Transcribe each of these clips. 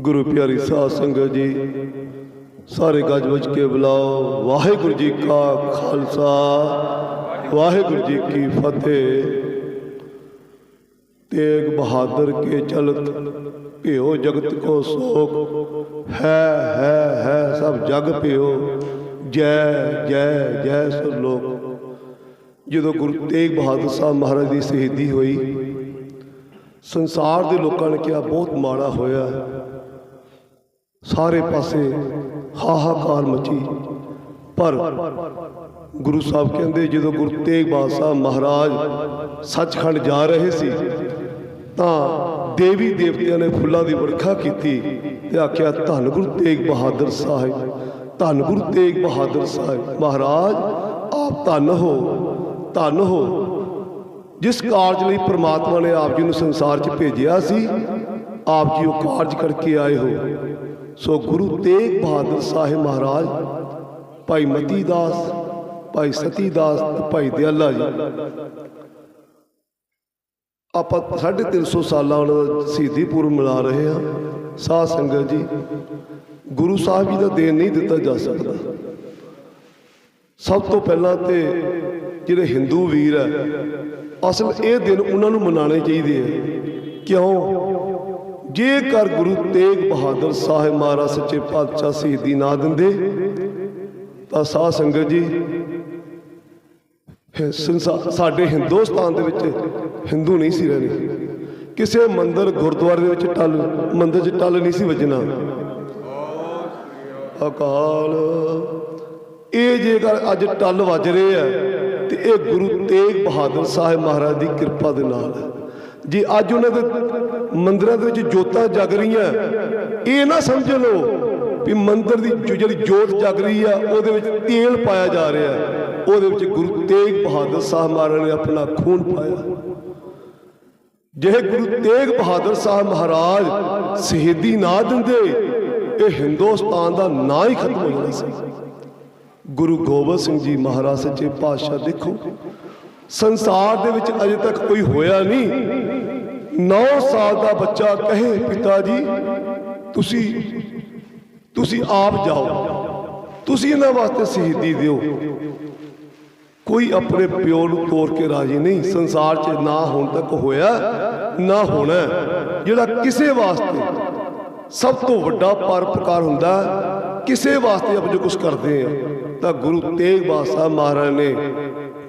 ਗੁਰੂ ਪਿਆਰੀ ਸਾਧ ਸੰਗਤ ਜੀ, ਸਾਰੇ ਗੱਜ ਵੱਜ ਕੇ ਬੁਲਾਓ। ਵਾਹਿਗੁਰੂ ਜੀ ਕਾ ਖਾਲਸਾ, ਵਾਹਿਗੁਰੂ ਜੀ ਕੀ ਫਤਿਹ। ਤੇਗ ਬਹਾਦਰ ਕੇ ਚਲਤ, ਭਿਓ ਜਗਤ ਕੋ ਸੋਕ। ਹੈ ਹੈ ਹੈ, ਸਭ ਜਗ ਭਿਓ। ਜੈ ਜੈ ਜੈ ਸੋ ਲੋਕ। ਜਦੋਂ ਗੁਰੂ ਤੇਗ ਬਹਾਦਰ ਸਾਹਿਬ ਮਹਾਰਾਜ ਦੀ ਸ਼ਹੀਦੀ ਹੋਈ ਸੰਸਾਰ ਦੇ ਲੋਕਾਂ ਨੇ ਕਿਹਾ, ਬਹੁਤ ਮਾੜਾ ਹੋਇਆ। ਸਾਰੇ ਪਾਸੇ ਹਾਹਾਕਾਰ ਮਚੀ। ਪਰ ਗੁਰੂ ਸਾਹਿਬ ਕਹਿੰਦੇ, ਜਦੋਂ ਗੁਰੂ ਤੇਗ ਬਹਾਦਰ ਮਹਾਰਾਜ ਸੱਚਖੰਡ ਜਾ ਰਹੇ ਸੀ, ਤਾਂ ਦੇਵੀ ਦੇਵਤਿਆਂ ਨੇ ਫੁੱਲਾਂ ਦੀ ਵਰਖਾ ਕੀਤੀ ਤੇ ਆਖਿਆ, ਧੰਨ ਗੁਰੂ ਤੇਗ ਬਹਾਦਰ ਸਾਹਿਬ, ਧੰਨ ਗੁਰੂ ਤੇਗ ਬਹਾਦਰ ਸਾਹਿਬ, ਮਹਾਰਾਜ, ਆਪ ਧੰਨ ਹੋ ਧੰਨ ਹੋ। ਜਿਸ ਕਾਰਜ ਲਈ ਪ੍ਰਮਾਤਮਾ ਨੇ ਆਪ ਜੀ ਨੂੰ ਸੰਸਾਰ 'ਚ ਭੇਜਿਆ ਸੀ, ਆਪ ਜੀ ਉਹ ਕਾਰਜ ਕਰਕੇ ਆਏ ਹੋ। ਸੋ ਗੁਰੂ ਤੇਗ ਬਹਾਦਰ ਸਾਹਿਬ ਮਹਾਰਾਜ, ਭਾਈ ਮਤੀ ਦਾਸ, ਭਾਈ ਸਤੀ ਦਾਸ ਤੇ ਭਾਈ ਦਿਆਲਾ ਜੀ। ਆਪਾਂ 350 ਸਾਲਾਂ ਉਹਨਾਂ ਦਾ ਸ਼ਹੀਦੀ ਪੁਰਬ ਮਨਾ ਰਹੇ ਹਾਂ। ਸਾਧ ਸੰਗਤ ਜੀ, ਗੁਰੂ ਸਾਹਿਬ ਜੀ ਦਾ ਦੇਣ ਨਹੀਂ ਦਿੱਤਾ ਜਾ ਸਕਦਾ। ਸਭ ਤੋਂ ਪਹਿਲਾਂ ਤੇ ਜਿਹੜੇ ਹਿੰਦੂ ਵੀਰ ਹੈ ਅਸਲ ਇਹ ਦਿਨ ਉਹਨਾਂ ਨੂੰ ਮਨਾਉਣੇ ਚਾਹੀਦੇ ਆ। ਕਿਉਂ? ਜੇਕਰ ਗੁਰੂ ਤੇਗ ਬਹਾਦਰ ਸਾਹਿਬ ਮਹਾਰਾਜ ਸੱਚੇ ਪਾਤਸ਼ਾਹ ਸ਼ਹੀਦੀ ਨਾ ਦਿੰਦੇ, ਤਾਂ ਸਾਧ ਸੰਗਤ ਜੀ ਇਹ ਸਾਡੇ ਹਿੰਦੁਸਤਾਨ ਦੇ ਵਿੱਚ ਹਿੰਦੂ ਨਹੀਂ ਸੀ ਰਹਿਣੇ ਕਿਸੇ ਮੰਦਰ, ਗੁਰਦੁਆਰੇ ਦੇ ਵਿੱਚ ਟੱਲ, ਮੰਦਰ 'ਚ ਟੱਲ ਨਹੀਂ ਸੀ ਵੱਜਣਾ। ਅਕਾਲ। ਇਹ ਜੇਕਰ ਅੱਜ ਟੱਲ ਵੱਜ ਰਹੇ ਆ ਤੇ ਇਹ ਗੁਰੂ ਤੇਗ ਬਹਾਦਰ ਸਾਹਿਬ ਮਹਾਰਾਜ ਦੀ ਕਿਰਪਾ ਦੇ ਨਾਲ ਜੇ ਅੱਜ ਉਹਨਾਂ ਦੇ ਮੰਦਰਾਂ ਦੇ ਵਿੱਚ ਜੋਤਾਂ ਜਗ ਰਹੀਆਂ, ਇਹ ਨਾ ਸਮਝ ਲਓ ਵੀ ਮੰਦਰ ਦੀ ਜਿਹੜੀ ਜੋਤ ਜਗ ਰਹੀ ਆ, ਉਹਦੇ ਵਿੱਚ ਤੇਲ ਪਾਇਆ ਜਾ ਰਿਹਾ ਉਹਦੇ ਵਿੱਚ ਗੁਰੂ ਤੇਗ ਬਹਾਦਰ ਸਾਹਿਬ ਮਹਾਰਾਜ ਨੇ ਆਪਣਾ ਖੂਨ ਪਾਇਆ। ਜੇ ਗੁਰੂ ਤੇਗ ਬਹਾਦਰ ਸਾਹਿਬ ਮਹਾਰਾਜ ਸ਼ਹੀਦੀ ਨਾ ਦਿੰਦੇ, ਇਹ ਹਿੰਦੁਸਤਾਨ ਦਾ ਨਾਂ ਹੀ ਖਤਮ ਹੋ ਜਾਣਾ ਸੀ। ਗੁਰੂ ਗੋਬਿੰਦ ਸਿੰਘ ਜੀ ਮਹਾਰਾਜ ਸੱਚੇ ਪਾਤਸ਼ਾਹ ਦੇਖੋ ਸੰਸਾਰ ਦੇ ਵਿੱਚ ਅਜੇ ਤੱਕ ਕੋਈ ਹੋਇਆ ਨਹੀਂ। 9 ਸਾਲ ਦਾ ਬੱਚਾ ਕਹੇ ਪਿਤਾ ਜੀ ਤੁਸੀਂ ਤੁਸੀਂ ਆਪ ਜਾਓ ਤੁਸੀਂ ਇਹਨਾਂ ਵਾਸਤੇ ਸ਼ਹੀਦੀ ਦਿਓ। ਕੋਈ ਆਪਣੇ ਪਿਓ ਨੂੰ ਤੋੜ ਕੇ ਰਾਜੀ ਨਹੀਂ ਸੰਸਾਰ 'ਚ ਨਾ ਹੁਣ ਤੱਕ ਹੋਇਆ ਨਾ ਹੋਣਾ। ਜਿਹੜਾ ਕਿਸੇ ਵਾਸਤੇ ਸਭ ਤੋਂ ਵੱਡਾ ਪਰਪਕਾਰ ਹੁੰਦਾ ਹੈ, ਕਿਸੇ ਵਾਸਤੇ ਆਪ ਜੋ ਕੁਝ ਕਰਦੇ ਆ ਤਾਂ ਗੁਰੂ ਤੇਗ ਬਹਾਦਰ ਮਹਾਰਾਜ ਨੇ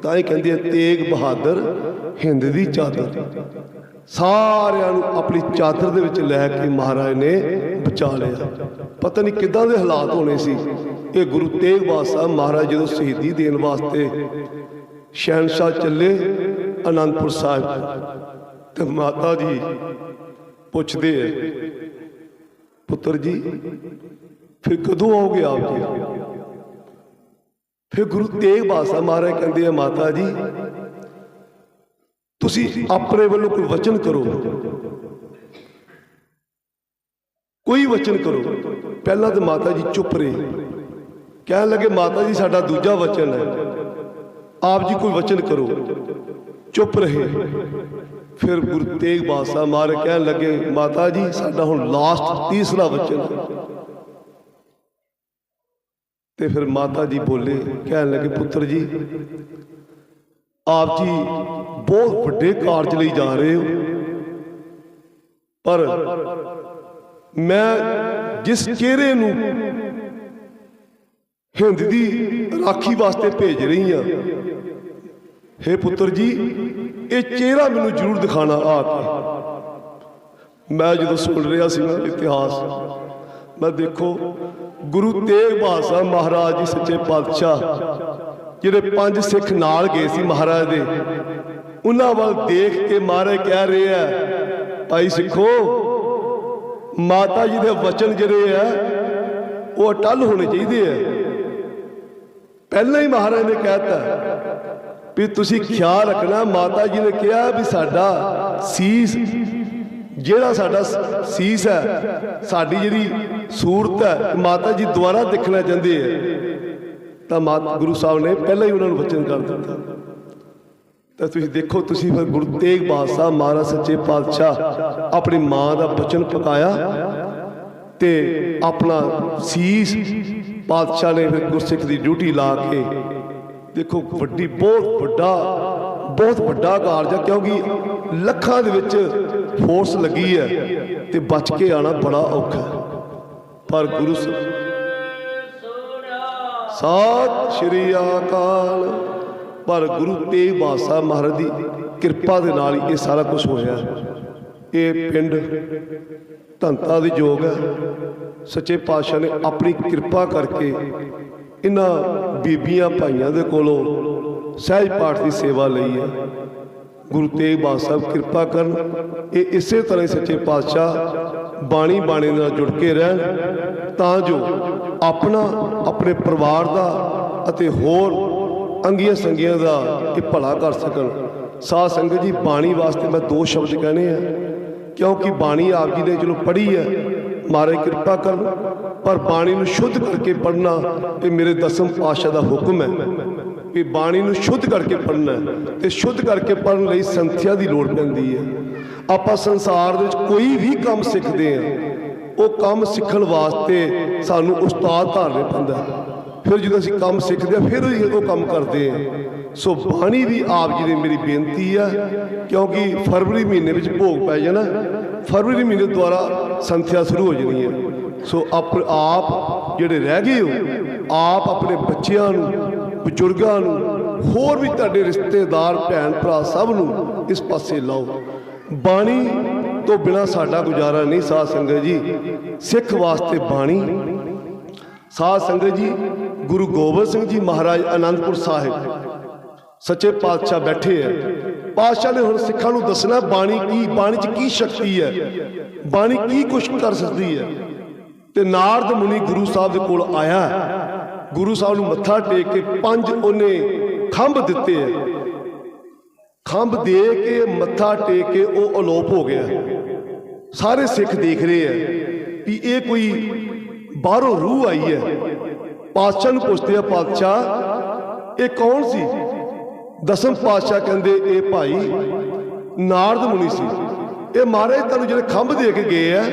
ਤਾਂ ਇਹ ਕਹਿੰਦੇ ਤੇਗ ਬਹਾਦਰ ਹਿੰਦ ਦੀ ਚਾਦਰ। ਸਾਰਿਆਂ ਨੂੰ ਆਪਣੀ ਚਾਦਰ ਦੇ ਵਿੱਚ ਲੈ ਕੇ ਮਹਾਰਾਜ ਨੇ ਬਚਾ ਲਿਆ। ਪਤਾ ਨਹੀਂ ਕਿੱਦਾਂ ਦੇ ਹਾਲਾਤ ਹੋਣੇ ਸੀ। ਇਹ ਗੁਰੂ ਤੇਗ ਬਹਾਦਰ ਸਾਹਿਬ ਮਹਾਰਾਜ ਜਦੋਂ ਸ਼ਹੀਦੀ ਦੇਣ ਵਾਸਤੇ ਸ਼ਹਿਨशाह ਚੱਲੇ ਅਨੰਦਪੁਰ ਸਾਹਿਬ, ਤੇ ਮਾਤਾ ਜੀ ਪੁੱਛਦੇ ਐ ਪੁੱਤਰ ਜੀ, ਫਿਰ ਕਦੋਂ ਆਓਗੇ ਆਪ ਜੀ? ਫਿਰ ਗੁਰੂ ਤੇਗ ਬਹਾਦਰ ਮਹਾਰਾਜ ਕਹਿੰਦੇ ਆ, ਮਾਤਾ ਜੀ, ਤੁਸੀਂ ਆਪਣੇ ਵੱਲੋਂ ਕੋਈ ਵਚਨ ਕਰੋ। ਕੋਈ ਵਚਨ ਕਰੋ। ਪਹਿਲਾਂ ਤਾਂ ਮਾਤਾ ਜੀ ਚੁੱਪ ਰਹੇ। ਕਹਿਣ ਲੱਗੇ, ਮਾਤਾ ਜੀ, ਸਾਡਾ ਦੂਜਾ ਵਚਨ ਹੈ। ਆਪ ਜੀ ਕੋਈ ਵਚਨ ਕਰੋ। ਚੁੱਪ ਰਹੇ। ਫਿਰ ਗੁਰੂ ਤੇਗ ਬਹਾਦਰ ਮਹਾਰਾਜ ਕਹਿਣ ਲੱਗੇ, ਮਾਤਾ ਜੀ, ਸਾਡਾ ਹੁਣ ਲਾਸਟ ਤੀਸਰਾ ਵਚਨ ਹੈ। ਤੇ ਫਿਰ ਮਾਤਾ ਜੀ ਬੋਲੇ, ਕਹਿਣ ਲੱਗੇ, ਪੁੱਤਰ ਜੀ, ਆਪ ਜੀ ਬਹੁਤ ਵੱਡੇ ਕਾਰਜ ਲਈ ਜਾ ਰਹੇ ਹੋ। ਪਰ ਮੈਂ ਜਿਸ ਚਿਹਰੇ ਨੂੰ ਹਿੰਦ ਦੀ ਰਾਖੀ ਵਾਸਤੇ ਭੇਜ ਰਹੀ ਹਾਂ, ਹੇ ਪੁੱਤਰ ਜੀ, ਇਹ ਚਿਹਰਾ ਮੈਨੂੰ ਜ਼ਰੂਰ ਦਿਖਾਣਾ ਆ ਕੇ ਮੈਂ ਜਦੋਂ ਸੁਣ ਰਿਹਾ ਸੀ ਨਾ ਇਤਿਹਾਸ, ਮੈਂ ਦੇਖੋ ਗੁਰੂ ਤੇਗ ਬਹਾਦਰ ਸਾਹਿਬ ਮਹਾਰਾਜ ਜੀ ਸੱਚੇ ਪਾਤਸ਼ਾਹ, ਜਿਹੜੇ ਪੰਜ ਸਿੱਖ ਨਾਲ ਗਏ ਸੀ ਮਹਾਰਾਜ ਦੇ, ਉਹਨਾਂ ਵੱਲ ਦੇਖ ਕੇ ਮਹਾਰਾਜ ਕਹਿ ਰਹੇ ਆ, ਭਾਈ ਸਿੱਖੋ, ਮਾਤਾ ਜੀ ਦੇ ਵਚਨ ਜਿਹੜੇ ਆ, ਉਹ ਅਟਲ ਹੋਣੇ ਚਾਹੀਦੇ ਆ। ਪਹਿਲਾਂ ਹੀ ਮਹਾਰਾਜ ਨੇ ਕਹਿਤਾ ਵੀ ਤੁਸੀਂ ਖਿਆਲ ਰੱਖਣਾ, ਮਾਤਾ ਜੀ ਨੇ ਕਿਹਾ ਵੀ ਸਾਡਾ ਸੀਸ ਜਿਹੜਾ ਸਾਡਾ ਸੀਸ ਹੈ, ਸਾਡੀ ਜਿਹੜੀ ਸੂਰਤ ਹੈ ਮਾਤਾ ਜੀ ਦੁਆਰਾ ਦੇਖਣਾ ਚਾਹੁੰਦੇ ਆ ਤਾਂ ਮਾਤਾ ਗੁਰੂ ਸਾਹਿਬ ਨੇ ਪਹਿਲਾਂ ਹੀ ਉਹਨਾਂ ਨੂੰ ਵਚਨ ਕਰ ਦਿੱਤਾ। ਤਾਂ ਤੁਸੀਂ ਦੇਖੋ, ਤੁਸੀਂ ਫਿਰ ਗੁਰੂ ਤੇਗ ਬਹਾਦਰ ਮਹਾਰਾਜ ਸੱਚੇ ਪਾਤਸ਼ਾਹ ਆਪਣੀ ਮਾਂ ਦਾ ਵਚਨ ਪਕਾਇਆ ਤੇ ਆਪਣਾ ਸੀਸ ਪਾਤਸ਼ਾਹ ਨੇ ਫਿਰ ਗੁਰਸਿੱਖ ਦੀ ਡਿਊਟੀ ਲਾ ਕੇ, ਦੇਖੋ ਵੱਡੀ, ਬਹੁਤ ਵੱਡਾ ਬਹੁਤ ਵੱਡਾ ਕਾਰਜ ਹੈ, ਕਿਉਂਕਿ ਲੱਖਾਂ ਦੇ ਵਿੱਚ ਫੋਰਸ ਲੱਗੀ ਹੈ ਤੇ ਬਚ ਕੇ ਆਣਾ ਬੜਾ ਔਖਾ ਪਰ ਗੁਰੂ ਸਾਹਿਬ ਸ਼੍ਰੀ ਅਕਾਲ। ਪਰ ਗੁਰੂ ਤੇਗ ਬਹਾਦਰ ਮਹਾਰਾਜ ਦੀ ਕਿਰਪਾ ਦੇ ਨਾਲ ਹੀ ਇਹ ਸਾਰਾ ਕੁਝ ਹੋਇਆ ਇਹ ਪਿੰਡ ਧੰਤਾ ਦੀ ਜੋਗ ਹੈ। ਸੱਚੇ ਪਾਤਸ਼ਾਹ ਨੇ ਆਪਣੀ ਕਿਰਪਾ ਕਰਕੇ ਇਹਨਾਂ ਬੀਬੀਆਂ ਭਾਈਆਂ ਦੇ ਕੋਲੋਂ ਸਹਿਜ ਪਾਠ ਦੀ ਸੇਵਾ ਲਈ ਹੈ। ਗੁਰੂ ਤੇਗ ਬਹਾਦਰ ਸਾਹਿਬ ਕਿਰਪਾ ਕਰਨ। ਇਹ ਇਸੇ ਤਰ੍ਹਾਂ ਹੀ ਸੱਚੇ ਪਾਤਸ਼ਾਹ ਬਾਣੀ ਬਾਣੀ ਨਾਲ ਜੁੜ ਕੇ ਰਹਿਣ। ਤਾਂ ਜੋ ਆਪਣਾ, ਆਪਣੇ ਪਰਿਵਾਰ ਦਾ ਅਤੇ ਹੋਰ ਅੰਗੀਆਂ ਸੰਗੀਆਂ ਦਾ ਇਹ ਭਲਾ ਕਰ ਸਕਣ। ਸਾਧ ਸੰਗਤ ਜੀ, ਬਾਣੀ ਵਾਸਤੇ ਮੈਂ ਦੋ ਸ਼ਬਦ ਕਹਨੇ ਆ। ਕਿਉਂਕਿ ਬਾਣੀ ਆਪ ਜੀ ਨੇ ਚਲੋ ਪੜ੍ਹੀ ਹੈ ਮਾਰੇ ਕਿਰਪਾ ਕਰਨ। ਪਰ ਬਾਣੀ ਨੂੰ ਸ਼ੁੱਧ ਕਰਕੇ ਪੜ੍ਹਨਾ ਇਹ ਮੇਰੇ ਦਸਮ ਪਾਤਸ਼ਾਹ ਦਾ ਹੁਕਮ ਹੈ। ਵੀ ਬਾਣੀ ਨੂੰ ਸ਼ੁੱਧ ਕਰਕੇ ਪੜ੍ਹਨਾ ਹੈ ਤੇ ਸ਼ੁੱਧ ਕਰਕੇ ਪੜ੍ਹਨ ਲਈ ਸੰਥਿਆ ਦੀ ਲੋੜ ਪੈਂਦੀ ਹੈ। ਆਪਾਂ ਸੰਸਾਰ ਦੇ ਵਿੱਚ ਕੋਈ ਵੀ ਕੰਮ ਸਿੱਖਦੇ ਹਾਂ, ਉਹ ਕੰਮ ਸਿੱਖਣ ਵਾਸਤੇ ਸਾਨੂੰ ਉਸਤਾਦ ਧਾਰਨੇ ਪੈਂਦਾ ਫਿਰ ਜਦੋਂ ਅਸੀਂ ਕੰਮ ਸਿੱਖਦੇ ਹਾਂ, ਫਿਰ ਹੀ ਉਹ ਕੰਮ ਕਰਦੇ ਹਾਂ। ਸੋ ਬਾਣੀ ਵੀ ਆਪ ਜੀ ਦੀ ਮੇਰੀ ਬੇਨਤੀ ਹੈ ਕਿਉਂਕਿ ਫਰਵਰੀ ਮਹੀਨੇ ਵਿੱਚ ਭੋਗ ਪੈ ਜਾਣਾ, ਫਰਵਰੀ ਮਹੀਨੇ ਦੁਆਰਾ ਸੰਥਿਆ ਸ਼ੁਰੂ ਹੋ ਜਾਣੀ ਹੈ। ਸੋ ਆਪ ਆਪ ਜਿਹੜੇ ਰਹਿ ਗਏ ਹੋ, ਆਪ ਆਪਣੇ ਬੱਚਿਆਂ ਨੂੰ ਬਜ਼ੁਰਗਾਂ ਨੂੰ, ਹੋਰ ਵੀ ਤੁਹਾਡੇ ਰਿਸ਼ਤੇਦਾਰ, ਭੈਣ ਭਰਾ ਸਭ ਨੂੰ ਇਸ ਪਾਸੇ ਲਾਓ। ਬਾਣੀ ਤੋਂ ਬਿਨਾ ਸਾਡਾ ਗੁਜ਼ਾਰਾ ਨਹੀਂ ਸਾਧ ਸੰਗਤ ਜੀ। ਸਿੱਖ ਵਾਸਤੇ ਬਾਣੀ। ਸਾਧ ਸੰਗਤ ਜੀ, ਗੁਰੂ ਗੋਬਿੰਦ ਸਿੰਘ ਜੀ ਮਹਾਰਾਜ ਆਨੰਦਪੁਰ ਸਾਹਿਬ, ਸੱਚੇ ਪਾਤਸ਼ਾਹ ਬੈਠੇ ਆ। ਪਾਤਸ਼ਾਹ ਨੇ ਹੁਣ ਸਿੱਖਾਂ ਨੂੰ ਦੱਸਣਾ, ਬਾਣੀ ਕੀ, ਬਾਣੀ 'ਚ ਕੀ ਸ਼ਕਤੀ ਹੈ? ਬਾਣੀ ਕੀ ਕੁਛ ਕਰ ਸਕਦੀ ਹੈ? ਤੇ ਨਾਰਦ ਮੁਨੀ ਗੁਰੂ ਸਾਹਿਬ ਦੇ ਕੋਲ ਆਇਆ। ਗੁਰੂ ਸਾਹਿਬ ਨੂੰ ਮੱਥਾ ਟੇਕ ਕੇ ਪੰਜ ਉਹਨੇ ਖੰਭ ਦਿੱਤੇ ਆ। ਖੰਭ ਦੇ ਕੇ ਮੱਥਾ ਟੇਕ ਕੇ ਉਹ ਅਲੋਪ ਹੋ ਗਿਆ। ਸਾਰੇ ਸਿੱਖ ਦੇਖ ਰਹੇ ਆ ਕਿ ਇਹ ਕੋਈ ਬਾਹਰੋਂ ਰੂਹ ਆਈ ਹੈ। ਪਾਤਸ਼ਾਹ ਨੂੰ ਪੁੱਛਦੇ ਆ, ਪਾਤਸ਼ਾਹ, ਇਹ ਕੌਣ ਸੀ? ਦਸਮ ਪਾਤਸ਼ਾਹ ਕਹਿੰਦੇ, ਇਹ ਭਾਈ ਨਾਰਦ ਮੁਨੀ ਸੀ। ਇਹ ਮਹਾਰਾਜ ਤੁਹਾਨੂੰ ਜਿਹੜੇ ਖੰਭ ਦੇ ਕੇ ਗਏ ਆ,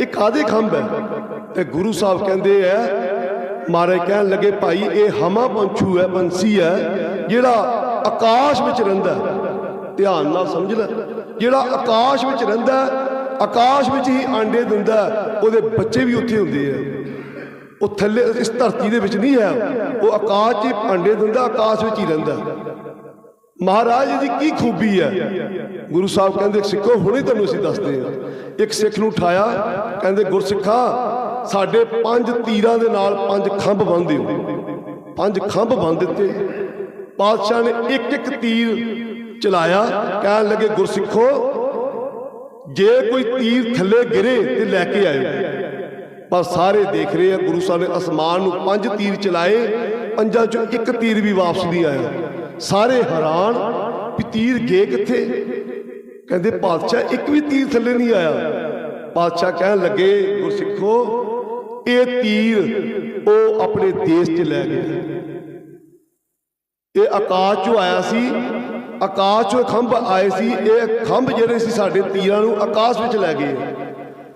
ਇਹ ਕਾਦੇ ਖੰਭ ਹੈ? ਤੇ ਗੁਰੂ ਸਾਹਿਬ ਕਹਿੰਦੇ ਆ ਮਹਾਰਾਜ ਕਹਿਣ ਲੱਗੇ, ਭਾਈ, ਇਹ ਹਮਾ ਪੰਛੂ ਹੈ ਪੰਛੀ ਹੈ, ਜਿਹੜਾ ਆਕਾਸ਼ ਵਿੱਚ ਰਹਿੰਦਾ ਧਿਆਨ ਨਾਲ ਸਮਝ ਲੈ, ਜਿਹੜਾ ਆਕਾਸ਼ ਵਿੱਚ ਰਹਿੰਦਾ ਆਕਾਸ਼ ਵਿੱਚ ਹੀ ਆਂਡੇ ਦਿੰਦਾ ਉਹਦੇ ਬੱਚੇ ਵੀ ਉੱਥੇ ਹੁੰਦੇ ਆ। ਉਹ ਥੱਲੇ, ਇਸ ਧਰਤੀ ਦੇ ਵਿੱਚ ਨਹੀਂ ਹੈ, ਉਹ ਆਕਾਸ਼ 'ਚ ਹੀ ਆਂਡੇ ਦਿੰਦਾ, ਆਕਾਸ਼ ਵਿੱਚ ਹੀ ਰਹਿੰਦਾ ਮਹਾਰਾਜ ਦੀ ਕੀ ਖੂਬੀ ਹੈ। ਗੁਰੂ ਸਾਹਿਬ ਕਹਿੰਦੇ, ਸਿੱਖੋ, ਹੁਣੇ ਤੁਹਾਨੂੰ ਅਸੀਂ ਦੱਸਦੇ ਹਾਂ। ਇੱਕ ਸਿੱਖ ਨੂੰ ਉਠਾਇਆ, ਕਹਿੰਦੇ, ਗੁਰਸਿੱਖਾ ਸਾਡੇ ਪੰਜ ਤੀਰਾਂ ਦੇ ਨਾਲ ਪੰਜ ਖੰਭ ਬੰਨ੍ਹ ਦਿਓ ਪੰਜ ਖੰਭ ਬੰਨ ਦਿੱਤੇ। ਪਾਤਸ਼ਾਹ ਨੇ ਇੱਕ ਇੱਕ ਤੀਰ ਚਲਾਇਆ। ਕਹਿਣ ਲੱਗੇ, ਗੁਰਸਿੱਖੋ, ਜੇ ਕੋਈ ਤੀਰ ਥੱਲੇ ਗਿਰੇ ਤੇ ਲੈ ਕੇ ਆਇਓ। ਪਰ ਸਾਰੇ ਦੇਖ ਰਹੇ ਆ, ਗੁਰੂ ਸਾਹਿਬ ਨੇ ਅਸਮਾਨ ਨੂੰ ਪੰਜ ਤੀਰ ਚਲਾਏ। ਪੰਜਾਂ ਚੋਂ ਇੱਕ ਤੀਰ ਵੀ ਵਾਪਸ ਨਹੀਂ ਆਇਆ। ਸਾਰੇ ਹੈਰਾਨ ਵੀ ਤੀਰ ਗਏ ਕਿੱਥੇ? ਕਹਿੰਦੇ, ਪਾਤਸ਼ਾਹ, ਇੱਕ ਵੀ ਤੀਰ ਥੱਲੇ ਨਹੀਂ ਆਇਆ। ਪਾਤਸ਼ਾਹ ਕਹਿਣ ਲੱਗੇ, ਗੁਰਸਿੱਖੋ ਇਹ ਤੀਰ ਉਹ ਆਪਣੇ ਦੇਸ਼ 'ਚ ਲੈ ਗਏ। ਇਹ ਆਕਾਸ਼ 'ਚੋਂ ਆਇਆ ਸੀ, ਆਕਾਸ਼ 'ਚੋਂ ਖੰਭ ਆਏ ਸੀ, ਇਹ ਖੰਭ ਜਿਹੜੇ ਸੀ ਸਾਡੇ ਤੀਰਾਂ ਨੂੰ ਆਕਾਸ਼ ਵਿੱਚ ਲੈ ਗਏ।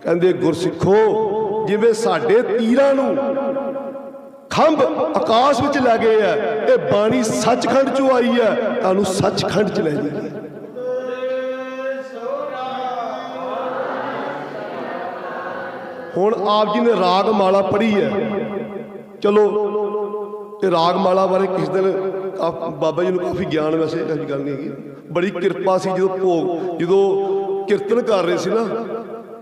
ਕਹਿੰਦੇ, ਗੁਰਸਿੱਖੋ, ਜਿਵੇਂ ਸਾਡੇ ਤੀਰਾਂ ਨੂੰ ਖੰਭ ਆਕਾਸ਼ ਵਿੱਚ ਲੈ ਗਏ ਆ ਇਹ ਬਾਣੀ ਸੱਚਖੰਡ 'ਚੋਂ ਆਈ ਹੈ, ਤੁਹਾਨੂੰ ਸੱਚਖੰਡ 'ਚ ਲੈ ਜਾਏਗੀ ਹੁਣ ਆਪ ਜੀ ਨੇ ਰਾਗ ਮਾਲਾ ਪੜ੍ਹੀ ਹੈ। ਚਲੋ ਇਹ ਰਾਗ ਮਾਲਾ ਬਾਰੇ ਕਿਸ ਦਿਨ ਕਾਫ- ਬਾਬਾ ਜੀ ਨੂੰ ਕਾਫੀ ਗਿਆਨ ਵੈਸੇ ਇਹੋ ਜਿਹੀ ਗੱਲ ਨਹੀਂ ਹੈਗੀ। ਬੜੀ ਕਿਰਪਾ ਸੀ ਜਦੋਂ ਭੋਗ, ਜਦੋਂ ਕੀਰਤਨ ਕਰ ਰਹੇ ਸੀ ਨਾ,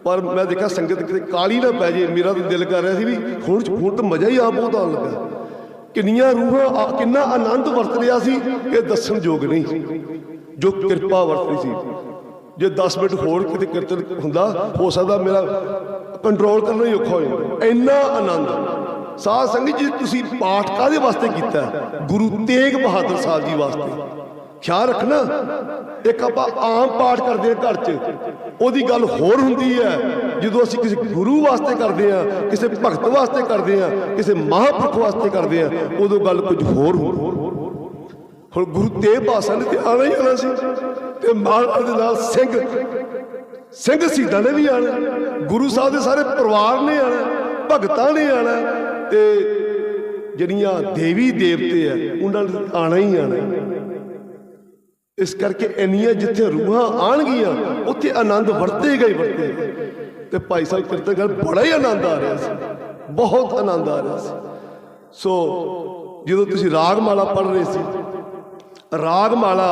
ਪਰ ਮੈਂ ਦੇਖਿਆ ਸੰਗਤ ਕਿਤੇ ਕਾਲੀ ਨਾ ਪੈ ਜੇ, ਮੇਰਾ ਤਾਂ ਦਿਲ ਕਰ ਰਿਹਾ ਸੀ ਵੀ ਹੁਣ ਹੁਣ ਤਾਂ ਮਜ਼ਾ ਹੀ ਆ ਬਹੁਤ ਆਉਣ ਲੱਗਾ। ਕਿੰਨੀਆਂ ਰੂਹਾਂ ਕਿੰਨਾ ਆਨੰਦ ਵਰਤ ਰਿਹਾ ਸੀ, ਇਹ ਦੱਸਣ ਯੋਗ ਨਹੀਂ। ਜੋ ਕਿਰਪਾ ਵਰਤ ਰਹੀ ਸੀ। ਜੇ 10 ਮਿੰਟ ਹੋਰ ਕਿਤੇ ਕੀਰਤਨ ਹੁੰਦਾ, ਹੋ ਸਕਦਾ ਮੇਰਾ ਕੰਟਰੋਲ ਕਰਨਾ ਹੀ ਔਖਾ ਹੋ ਜਾਂਦਾ। ਇੰਨਾ ਆਨੰਦ। ਸਾਧ ਸੰਗਤ ਜੀ, ਤੁਸੀਂ ਪਾਠ ਕਾਦੇ ਵਾਸਤੇ ਕੀਤਾ? ਗੁਰੂ ਤੇਗ ਬਹਾਦਰ ਸਾਹਿਬ ਜੀ ਵਾਸਤੇ। ਖਿਆਲ ਰੱਖਣਾ। ਇੱਕ ਆਪਾਂ ਆਮ ਪਾਠ ਕਰਦੇ ਹਾਂ ਘਰ 'ਚ। ਉਹਦੀ ਗੱਲ ਹੋਰ ਹੁੰਦੀ ਹੈ, ਜਦੋਂ ਅਸੀਂ ਕਿਸੇ ਗੁਰੂ ਵਾਸਤੇ ਕਰਦੇ ਹਾਂ, ਕਿਸੇ ਭਗਤ ਵਾਸਤੇ ਕਰਦੇ ਹਾਂ, ਕਿਸੇ ਮਹਾਂਪੁਰਖ ਵਾਸਤੇ ਕਰਦੇ ਹਾਂ, ਉਦੋਂ ਗੱਲ ਕੁਝ ਹੋਰ ਹੁੰਦੀ। ਹੁਣ ਗੁਰੂ ਤੇਗ ਬਹਾਦਰ ਨੇ ਤੇ ਆਣਾ ਹੀ ਆਣਾ ਸੀ। ਤੇ ਮਹਾਰਾਜ ਦੇ ਨਾਲ ਸਿੰਘ ਸਿੰਘ ਸ਼ਹੀਦਾਂ ਨੇ ਵੀ ਆਣਾ। ਗੁਰੂ ਸਾਹਿਬ ਦੇ ਸਾਰੇ ਪਰਿਵਾਰ ਨੇ ਆਣਾ, ਭਗਤਾਂ ਨੇ ਆਣਾ ਤੇ ਜਿਹੜੀਆਂ ਦੇਵੀ ਦੇਵਤੇ ਆ, ਉਹਨਾਂ ਨੇ ਆਣਾ ਹੀ ਆਣਾ। ਇਸ ਕਰਕੇ ਇੰਨੀਆਂ ਜਿੱਥੇ ਰੂਹਾਂ ਆਣਗੀਆਂ, ਉੱਥੇ ਆਨੰਦ ਵਰਤੇਗਾ ਹੀ ਵਰਤੇਗਾ ਤੇ ਭਾਈ ਸਾਹਿਬ ਕੀਰਤਨ ਕਰ ਬੜਾ ਹੀ ਆਨੰਦ ਆ ਰਿਹਾ ਸੀ। ਬਹੁਤ ਆਨੰਦ ਆ ਰਿਹਾ ਸੀ। ਸੋ ਜਦੋਂ ਤੁਸੀਂ ਰਾਗਮਾਲਾ ਪੜ੍ਹ ਰਹੇ ਸੀ ਰਾਗਮਾਲਾ।